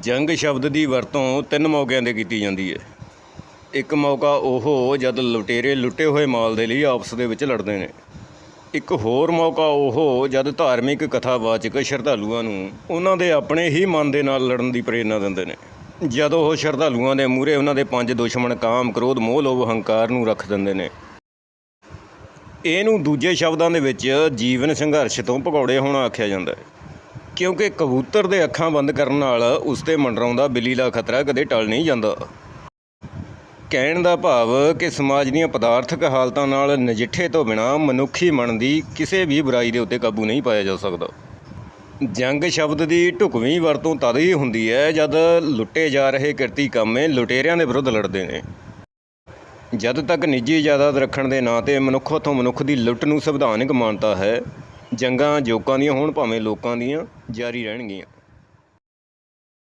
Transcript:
ਜੰਗ ਸ਼ਬਦ ਦੀ ਵਰਤੋਂ ਤਿੰਨ ਮੌਕਿਆਂ 'ਤੇ ਕੀਤੀ ਜਾਂਦੀ ਹੈ। ਇੱਕ ਮੌਕਾ ਉਹ ਜਦ ਲੁਟੇਰੇ ਲੁੱਟੇ ਹੋਏ ਮਾਲ ਦੇ ਲਈ ਆਪਸ ਦੇ ਵਿੱਚ ਲੜਦੇ ਨੇ। ਇੱਕ ਹੋਰ ਮੌਕਾ ਉਹ ਜਦ ਧਾਰਮਿਕ ਕਥਾਵਾਚਕ ਸ਼ਰਧਾਲੂਆਂ ਨੂੰ ਉਹਨਾਂ ਦੇ ਆਪਣੇ ਹੀ ਮਨ ਦੇ ਨਾਲ ਲੜਨ ਦੀ ਪ੍ਰੇਰਣਾ ਦਿੰਦੇ ਨੇ। ਜਦੋਂ ਉਹ ਸ਼ਰਧਾਲੂਆਂ ਦੇ ਮੂਹਰੇ ਉਹਨਾਂ ਦੇ ਪੰਜ ਦੁਸ਼ਮਣ ਕਾਮ, ਕ੍ਰੋਧ, ਮੋਹ, ਲੋਭ, ਹੰਕਾਰ ਨੂੰ ਰੱਖ ਦਿੰਦੇ ਨੇ। ਇਹਨੂੰ ਦੂਜੇ ਸ਼ਬਦਾਂ ਦੇ ਵਿੱਚ ਜੀਵਨ ਸੰਘਰਸ਼ ਤੋਂ ਭਗੌੜੇ ਹੋਣਾ ਆਖਿਆ ਜਾਂਦਾ ਹੈ। ਕਿਉਂਕਿ ਕਬੂਤਰ ਦੇ ਅੱਖਾਂ ਬੰਦ ਕਰਨ ਨਾਲ ਉਸ ਤੇ ਮੰਡਰਾਉਂਦਾ ਬਿੱਲੀ ਦਾ ਖਤਰਾ ਕਦੇ ਟਲ ਨਹੀਂ ਜਾਂਦਾ। ਕਹਿਣ ਦਾ ਭਾਵ ਕਿ ਸਮਾਜ ਦੀਆਂ ਪਦਾਰਥਕ ਹਾਲਤਾਂ ਨਾਲ ਨਜਿੱਠੇ ਤੋਂ ਬਿਨਾ ਮਨੁੱਖੀ ਮਨ ਦੀ ਕਿਸੇ ਵੀ ਬੁਰਾਈ ਦੇ ਉੱਤੇ ਕਾਬੂ ਨਹੀਂ ਪਾਇਆ ਜਾ ਸਕਦਾ। ਜੰਗ ਸ਼ਬਦ ਦੀ ਢੁਕਵੀਂ ਵਰਤੋਂ ਤਦ ਹੀ ਹੁੰਦੀ ਹੈ ਜਦ ਲੁੱਟੇ ਜਾ ਰਹੇ ਕਿਰਤੀ ਕੰਮੇ ਲੁਟੇਰਿਆਂ ਦੇ ਵਿਰੁੱਧ ਲੜਦੇ ਨੇ। ਜਦ ਤੱਕ ਨਿੱਜੀ ਜਾਇਦਾਦ ਰੱਖਣ ਦੇ ਨਾਂ ਤੇ ਮਨੁੱਖ ਤੋਂ ਮਨੁੱਖ ਦੀ ਲੁੱਟ ਨੂੰ ਸੰਵਿਧਾਨਿਕ ਮਾਨਤਾ ਹੈ ਜੰਗਾਂ ਜੋਕਾਂ ਦੀਆਂ ਹੋਣ ਭਾਵੇਂ ਲੋਕਾਂ ਦੀਆਂ ਜਾਰੀ ਰਹਿਣਗੀਆਂ।